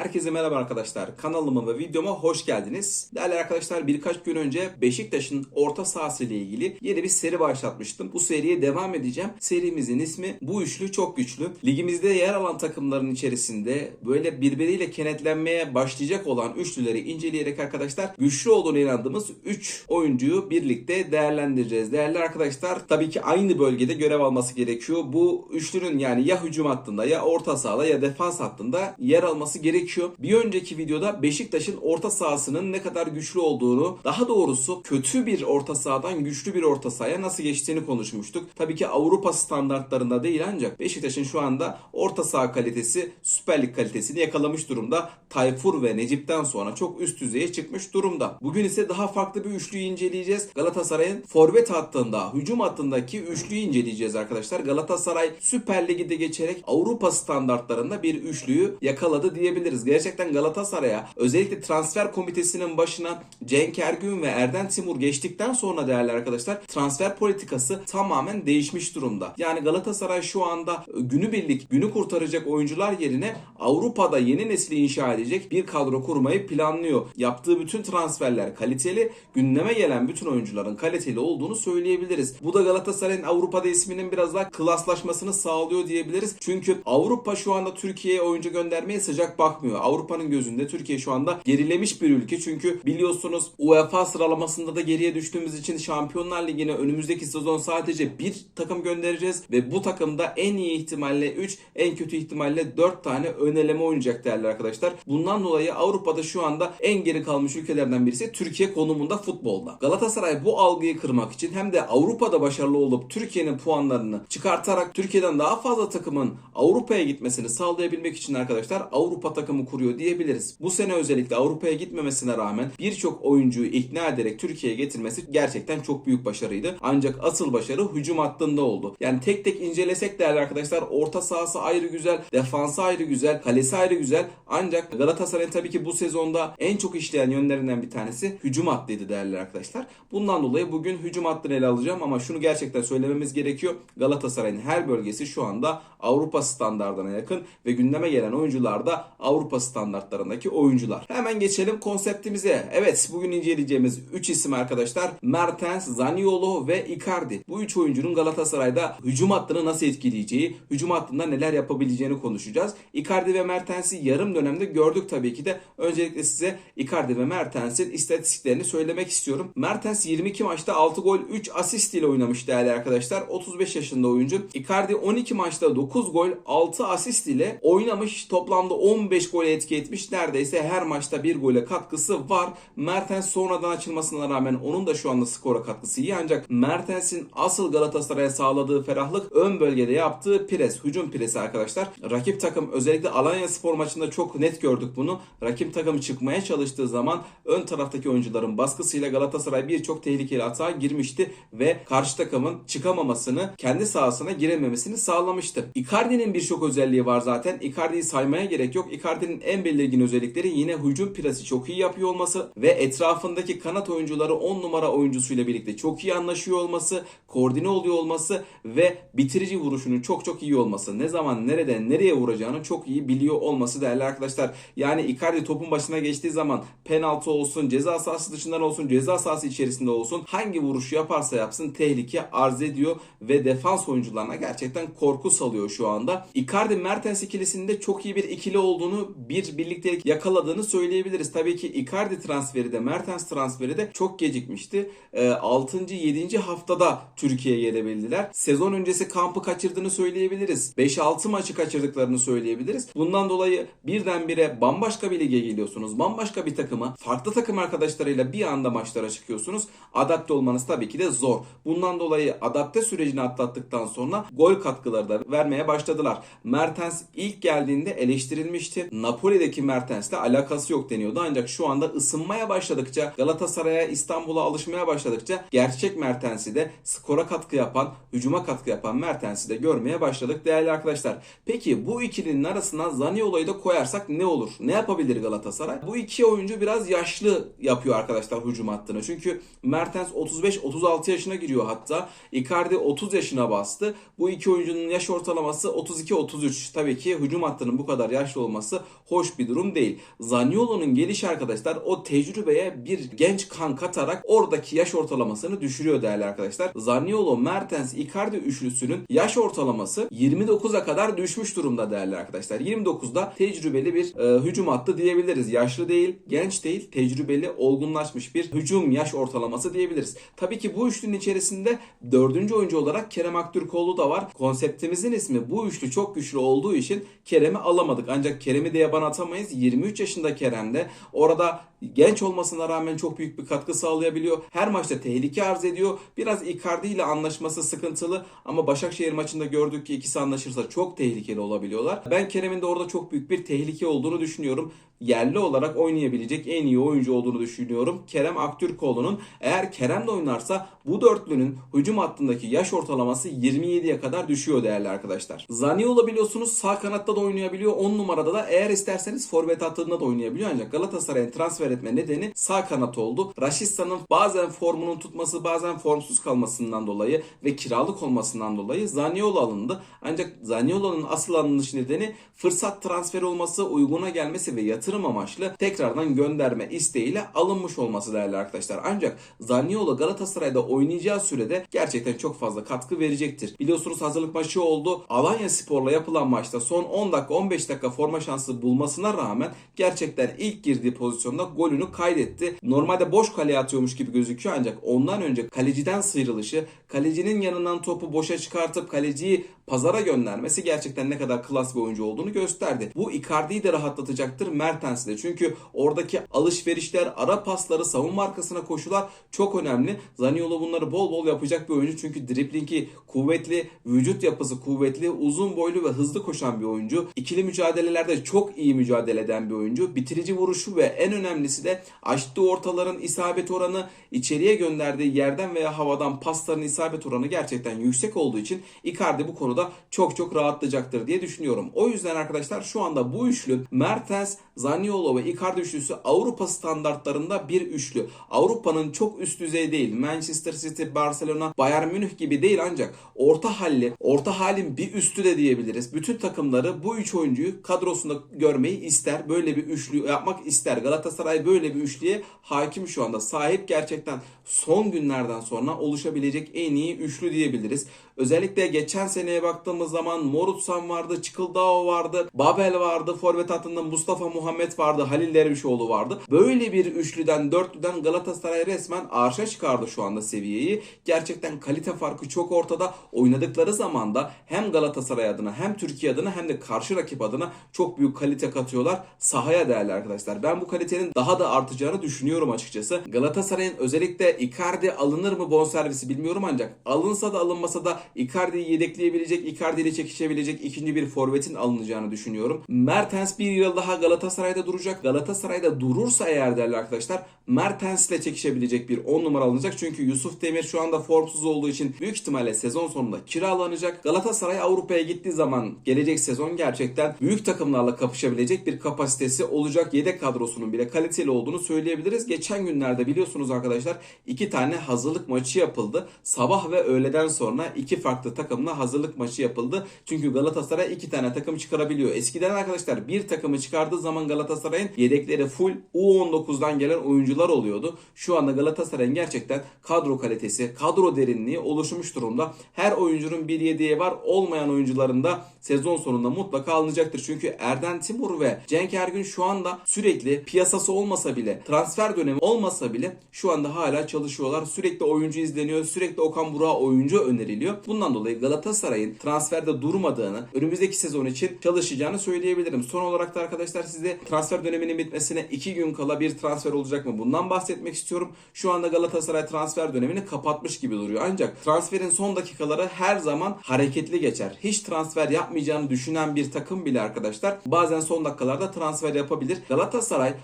Herkese merhaba arkadaşlar. Kanalıma ve videoma hoş geldiniz. Değerli arkadaşlar birkaç gün önce Beşiktaş'ın orta sahası ile ilgili yeni bir seri başlatmıştım. Bu seriye devam edeceğim. Serimizin ismi Bu Üçlü Çok Güçlü. Ligimizde yer alan takımların içerisinde böyle birbiriyle kenetlenmeye başlayacak olan üçlüleri inceleyerek arkadaşlar güçlü olduğunu inandığımız 3 oyuncuyu birlikte değerlendireceğiz. Değerli arkadaşlar tabii ki aynı bölgede görev alması gerekiyor. Bu üçlünün yani ya hücum hattında ya orta sahada ya defans hattında yer alması gerekiyor. Bir önceki videoda Beşiktaş'ın orta sahasının ne kadar güçlü olduğunu, daha doğrusu kötü bir orta sahadan güçlü bir orta sahaya nasıl geçtiğini konuşmuştuk. Tabii ki Avrupa standartlarında değil ancak Beşiktaş'ın şu anda orta saha kalitesi Süper Lig kalitesini yakalamış durumda. Tayfur ve Necip'ten sonra çok üst düzeye çıkmış durumda. Bugün ise daha farklı bir üçlüyü inceleyeceğiz. Galatasaray'ın forvet hattında, hücum hattındaki üçlüyü inceleyeceğiz arkadaşlar. Galatasaray Süper Lig'de geçerek Avrupa standartlarında bir üçlüyü yakaladı diyebiliriz. Gerçekten Galatasaray'a özellikle transfer komitesinin başına Cenk Ergün ve Erden Timur geçtikten sonra değerli arkadaşlar transfer politikası tamamen değişmiş durumda. Yani Galatasaray şu anda günübirlik günü kurtaracak oyuncular yerine Avrupa'da yeni nesli inşa edecek bir kadro kurmayı planlıyor. Yaptığı bütün transferler kaliteli, gündeme gelen bütün oyuncuların kaliteli olduğunu söyleyebiliriz. Bu da Galatasaray'ın Avrupa'da isminin biraz daha klaslaşmasını sağlıyor diyebiliriz. Çünkü Avrupa şu anda Türkiye'ye oyuncu göndermeye sıcak bakmıyor. Avrupa'nın gözünde Türkiye şu anda gerilemiş bir ülke. Çünkü biliyorsunuz UEFA sıralamasında da geriye düştüğümüz için Şampiyonlar Ligi'ne önümüzdeki sezon sadece bir takım göndereceğiz ve bu takımda en iyi ihtimalle 3, en kötü ihtimalle 4 tane ön eleme oynayacak değerli arkadaşlar. Bundan dolayı Avrupa'da şu anda en geri kalmış ülkelerden birisi Türkiye konumunda futbolda. Galatasaray bu algıyı kırmak için hem de Avrupa'da başarılı olup Türkiye'nin puanlarını çıkartarak Türkiye'den daha fazla takımın Avrupa'ya gitmesini sağlayabilmek için arkadaşlar Avrupa takımı kuruyor diyebiliriz. Bu sene özellikle Avrupa'ya gitmemesine rağmen birçok oyuncuyu ikna ederek Türkiye'ye getirmesi gerçekten çok büyük başarıydı. Ancak asıl başarı hücum hattında oldu. Yani tek tek incelesek değerli arkadaşlar orta sahası ayrı güzel, defansı ayrı güzel, kalesi ayrı güzel. Ancak Galatasaray'ın tabii ki bu sezonda en çok işleyen yönlerinden bir tanesi hücum hattıydı değerli arkadaşlar. Bundan dolayı bugün hücum hattını ele alacağım ama şunu gerçekten söylememiz gerekiyor. Galatasaray'ın her bölgesi şu anda Avrupa standartlarına yakın ve gündeme gelen oyuncular da Avrupa standartlarındaki oyuncular. Hemen geçelim konseptimize. Evet bugün inceleyeceğimiz 3 isim arkadaşlar Mertens, Zaniolo ve Icardi. Bu 3 oyuncunun Galatasaray'da hücum hattını nasıl etkileyeceği, hücum hattında neler yapabileceğini konuşacağız. Icardi ve Mertens'i yarım dönemde gördük tabii ki de. Öncelikle size Icardi ve Mertens'in istatistiklerini söylemek istiyorum. Mertens 22 maçta 6 gol 3 asist ile oynamış değerli arkadaşlar. 35 yaşında oyuncu. Icardi 12 maçta 9 gol 6 asist ile oynamış. Toplamda 15 gole etki etmiş. Neredeyse her maçta bir gole katkısı var. Mertens sonradan açılmasına rağmen onun da şu anda skora katkısı iyi. Ancak Mertens'in asıl Galatasaray'a sağladığı ferahlık ön bölgede yaptığı pres, hücum presi arkadaşlar. Rakip takım özellikle Alanya Spor maçında çok net gördük bunu. Rakip takım çıkmaya çalıştığı zaman ön taraftaki oyuncuların baskısıyla Galatasaray birçok tehlikeli hata girmişti ve karşı takımın çıkamamasını, kendi sahasına girememesini sağlamıştı. Icardi'nin birçok özelliği var zaten. Icardi'yi saymaya gerek yok. Icardi'nin en belirgin özellikleri yine hücum presi çok iyi yapıyor olması ve etrafındaki kanat oyuncuları 10 numara oyuncusuyla birlikte çok iyi anlaşıyor olması, koordine oluyor olması ve bitirici vuruşunun çok çok iyi olması. Ne zaman, nerede, nereye vuracağını çok iyi biliyor olması değerli arkadaşlar. Yani Icardi topun başına geçtiği zaman penaltı olsun, ceza sahası dışından olsun, ceza sahası içerisinde olsun hangi vuruşu yaparsa yapsın tehlike arz ediyor ve defans oyuncularına gerçekten korku salıyor şu anda. Icardi Mertens ikilisinde çok iyi bir ikili olduğunu, bir birliktelik yakaladığını söyleyebiliriz. Tabii ki Icardi transferi de Mertens transferi de çok gecikmişti. Ee, 6. 7. haftada Türkiye'ye gelebildiler. Sezon öncesi kampı kaçırdığını söyleyebiliriz. 5-6 maçı kaçırdıklarını söyleyebiliriz. Bundan dolayı birdenbire bambaşka bir lige geliyorsunuz. Bambaşka bir takıma, farklı takım arkadaşlarıyla bir anda maçlara çıkıyorsunuz. Adapte olmanız tabii ki de zor. Bundan dolayı adapte sürecini atlattıktan sonra gol katkıları da vermeye başladılar. Mertens ilk geldiğinde eleştirilmişti. Napoli'deki Mertens'le alakası yok deniyordu. Ancak şu anda ısınmaya başladıkça, Galatasaray'a, İstanbul'a alışmaya başladıkça gerçek Mertens'i de skora katkı yapan, hücuma katkı yapan Mertens'i de görmeye başladık değerli arkadaşlar. Peki bu ikilinin arasına Zaniolo'yu da koyarsak ne olur? Ne yapabilir Galatasaray? Bu iki oyuncu biraz yaşlı yapıyor arkadaşlar hücum hattını. Çünkü Mertens 35-36 yaşına giriyor hatta. Icardi 30 yaşına bastı. Bu iki oyuncunun yaş ortalaması 32-33. Tabii ki hücum hattının bu kadar yaşlı olması hoş bir durum değil. Zaniolo'nun gelişi arkadaşlar o tecrübeye bir genç kan katarak oradaki yaş ortalamasını düşürüyor değerli arkadaşlar. Zaniolo, Mertens, Icardi üçlüsünün yaş ortalaması 29'a kadar düşmüş durumda değerli arkadaşlar. 29'da tecrübeli bir e, hücum hattı diyebiliriz. Yaşlı değil, genç değil, tecrübeli, olgunlaşmış bir hücum yaş ortalaması diyebiliriz. Tabii ki bu üçlünün içerisinde dördüncü oyuncu olarak Kerem Aktürkoğlu da var. Konseptimizin ismi bu üçlü çok güçlü olduğu için Kerem'i alamadık. Ancak Kerem'i de yaban atamayız. 23 yaşında Kerem de orada genç olmasına rağmen çok büyük bir katkı sağlayabiliyor. Her maçta tehlike arz ediyor. Biraz Icardi ile anlaşması sıkıntılı ama Başakşehir maçında gördük ki ikisi anlaşırsa çok tehlikeli olabiliyorlar. Ben Kerem'in de orada çok büyük bir tehlike olduğunu düşünüyorum. Yerli olarak oynayabilecek en iyi oyuncu olduğunu düşünüyorum. Kerem Aktürkoğlu'nun eğer Kerem de oynarsa bu dörtlünün hücum hattındaki yaş ortalaması 27'ye kadar düşüyor değerli arkadaşlar. Zaniolo biliyorsunuz sağ kanatta da oynayabiliyor. 10 numarada da eğer isterseniz forvet hattında da oynayabiliyor. Ancak Galatasaray'ın transfer etme nedeni sağ kanat oldu. Raşitsa'nın bazen formunun tutması bazen formsuz kalmasından dolayı ve kiralık olmasından dolayı Zaniolo alındı. Ancak Zaniolo'nun asıl alınış nedeni fırsat transferi olması, uyguna gelmesi ve yatırım amaçlı tekrardan gönderme isteğiyle alınmış olması değerli arkadaşlar. Ancak Zaniolo Galatasaray'da oynayacağı sürede gerçekten çok fazla katkı verecektir. Biliyorsunuz hazırlık maçı oldu. Alanya Spor'la yapılan maçta son 10 dakika 15 dakika forma şansı bulmasına rağmen gerçekten ilk girdiği pozisyonda golünü kaydetti. Normalde boş kaleye atıyormuş gibi gözüküyor ancak ondan önce kaleciden sıyrılışı, kalecinin yanından topu boşa çıkartıp kaleciyi pazara göndermesi gerçekten ne kadar klas bir oyuncu olduğunu gösterdi. Bu Icardi'yi de rahatlatacaktır Mertens'i de. Çünkü oradaki alışverişler, ara pasları, savunma arkasına koşular çok önemli. Zaniolo bunları bol bol yapacak bir oyuncu. Çünkü driblingi kuvvetli, vücut yapısı kuvvetli, uzun boylu ve hızlı koşan bir oyuncu. İkili mücadelelerde çok iyi mücadele eden bir oyuncu. Bitirici vuruşu ve en önemlisi de açtığı ortaların isabet oranı, içeriye gönderdiği yerden veya havadan pasların isabet oranı gerçekten yüksek olduğu için Icardi bu konuda çok çok rahatlayacaktır diye düşünüyorum. O yüzden arkadaşlar şu anda bu üçlü Mertens, Zaniolo ve Icardi üçlüsü Avrupa standartlarında bir üçlü. Avrupa'nın çok üst düzey değil. Manchester City, Barcelona, Bayern Münih gibi değil ancak orta halli, orta halin bir üstü de diyebiliriz. Bütün takımları bu üç oyuncuyu kadrosunda görmeyi ister. Böyle bir üçlü yapmak ister. Galatasaray böyle bir üçlüye hakim şu anda. Sahip gerçekten son günlerden sonra oluşabilecek en iyi üçlü diyebiliriz. Özellikle geçen seneye baktığımız zaman Morutsan vardı, Çıkıldao vardı, Babel vardı, forvet hattında Mustafa Muhammed vardı, Halil Dervişoğlu vardı. Böyle bir üçlüden, dörtlüden Galatasaray resmen arşa çıkardı şu anda seviyeyi. Gerçekten kalite farkı çok ortada. Oynadıkları zaman da hem Galatasaray adına hem Türkiye adına hem de karşı rakip adına çok büyük kalite katıyorlar. Sahaya değerli arkadaşlar. Ben bu kalitenin daha da artacağını düşünüyorum açıkçası. Galatasaray'ın özellikle Icardi alınır mı bonservisi bilmiyorum ancak alınsa da alınmasa da Icardi'yi yedekleyebilecek, Icardi ile çekişebilecek ikinci bir forvetin alınacağını düşünüyorum. Mertens bir yıl daha Galatasaray'da duracak. Galatasaray'da durursa eğer değerli arkadaşlar Mertens ile çekişebilecek bir 10 numara alınacak. Çünkü Yusuf Demir şu anda formsuz olduğu için büyük ihtimalle sezon sonunda kiralanacak. Galatasaray Avrupa'ya gittiği zaman gelecek sezon gerçekten büyük takımlarla kapışabilecek bir kapasitesi olacak. Yedek kadrosunun bile kaliteli olduğunu söyleyebiliriz. Geçen günlerde biliyorsunuz arkadaşlar iki tane hazırlık maçı yapıldı. Sabah ve öğleden sonra iki farklı takımla hazırlık maçı yapıldı. Çünkü Galatasaray iki tane takım çıkarabiliyor. Eskiden arkadaşlar bir takımı çıkardığı zaman Galatasaray'ın yedekleri full U19'dan gelen oyuncular oluyordu. Şu anda Galatasaray'ın gerçekten kadro kalitesi, kadro derinliği oluşmuş durumda. Her oyuncunun bir yedeği var. Olmayan oyuncuların da sezon sonunda mutlaka alınacaktır. Çünkü Erden Timur ve Cenk Ergün şu anda sürekli piyasası olmasa bile, transfer dönemi olmasa bile şu anda hala çalışıyorlar. Sürekli oyuncu izleniyor. Sürekli Okan Burak'a oyuncu öneriliyor. Bundan dolayı Galatasaray'ın transferde durmadığını, önümüzdeki sezon için çalışacağını söyleyebilirim. Son olarak da arkadaşlar size transfer döneminin bitmesine 2 gün kala bir transfer olacak mı? Bundan bahsetmek istiyorum. Şu anda Galatasaray transfer dönemini kapatmış gibi duruyor. Ancak transferin son dakikaları her zaman hareketli geçer. Hiç transfer yapmayacağını düşünen bir takım bile arkadaşlar bazen son dakikalarda transfer yapabilir. Galatasaray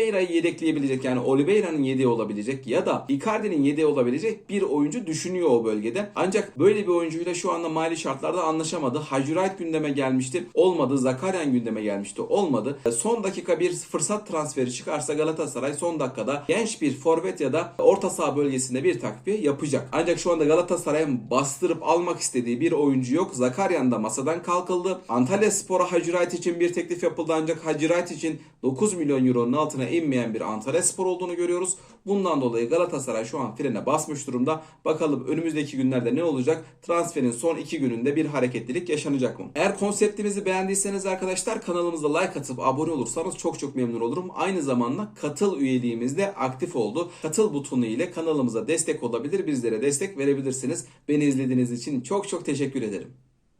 Oliveira'yı yedekleyebilecek yani Oliveira'nın yedeği olabilecek ya da Icardi'nin yedeği olabilecek bir oyuncu düşünüyor o bölgede. Ancak böyle bir oyuncuyla şu anda mali şartlarda anlaşamadı. Hacurayt gündeme gelmişti. Olmadı. Zakaryan gündeme gelmişti. Olmadı. Son dakika bir fırsat transferi çıkarsa Galatasaray son dakikada genç bir forvet ya da orta saha bölgesinde bir takviye yapacak. Ancak şu anda Galatasaray'ın bastırıp almak istediği bir oyuncu yok. Zakaryan da masadan kalkıldı. Antalya Spor'a Hacurayt için bir teklif yapıldı ancak Hacı Wright için 9 milyon euronun altına inmeyen bir Antalya Spor olduğunu görüyoruz. Bundan dolayı Galatasaray şu an frene basmış durumda. Bakalım önümüzdeki günlerde ne olacak? Transferin son 2 gününde bir hareketlilik yaşanacak mı? Eğer konseptimizi beğendiyseniz arkadaşlar kanalımıza like atıp abone olursanız çok çok memnun olurum. Aynı zamanda katıl üyeliğimiz de aktif oldu. Katıl butonu ile kanalımıza destek olabilir, bizlere destek verebilirsiniz. Beni izlediğiniz için çok çok teşekkür ederim.